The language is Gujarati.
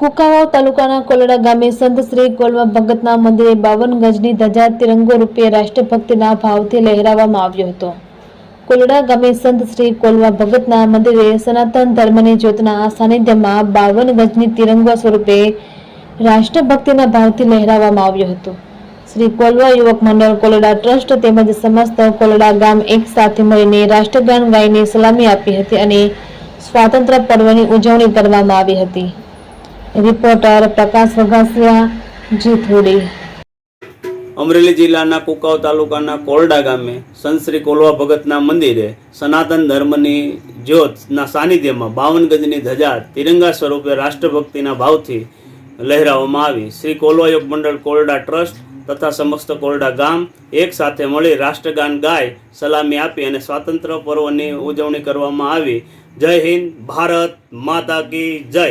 કુકાવાવ તાલુકાના કોલડા ગામે સંત શ્રી કોલવા ભગતના મંદિરે બાવન ગજની ધજા તિરંગો રૂપે રાષ્ટ્રભક્તિના ભાવથી લહેરાવવામાં આવ્યો હતો. કોલડા ગામે સંત શ્રી કોલવા ભગતના મંદિરે સનાતન ધર્મની જ્યોતના સાનિધ્યમાં બાવન ગજની તિરંગો સ્વરૂપે રાષ્ટ્રભક્તિના ભાવથી લહેરાવવામાં આવ્યો હતો. શ્રી કોલવા યુવક મંડળ, કોલડા ટ્રસ્ટ તેમજ સમસ્ત કોલડા ગામ એક સાથે મળીને રાષ્ટ્રગાન ગાઈને સલામી આપી હતી અને સ્વાતંત્ર્ય પર્વની ઉજવણી કરવામાં આવી હતી. રિપોર્ટર પ્રકાશ વઘાસિયા જીથોડી અમરેલી જિલ્લાના કુકાવ તાલુકાના કોરડા ગામે સંશ્રી કોલવા ભગતના મંદિરે સનાતન ધર્મની જ્યોતના સાનિધ્યમાં બાવન ગજની ધજા તિરંગા સ્વરૂપે રાષ્ટ્રભક્તિના ભાવથી લહેરાવવામાં આવી. શ્રી કોલવા યોગ મંડળ કોરડા ટ્રસ્ટ તથા સમસ્ત કોરડા ગામ એક સાથે મળી રાષ્ટ્રગાન ગાય, સલામી આપી અને સ્વાતંત્ર્ય પર્વની ઉજવણી કરવામાં આવી. જય હિન્દ, ભારત માતા કી જય.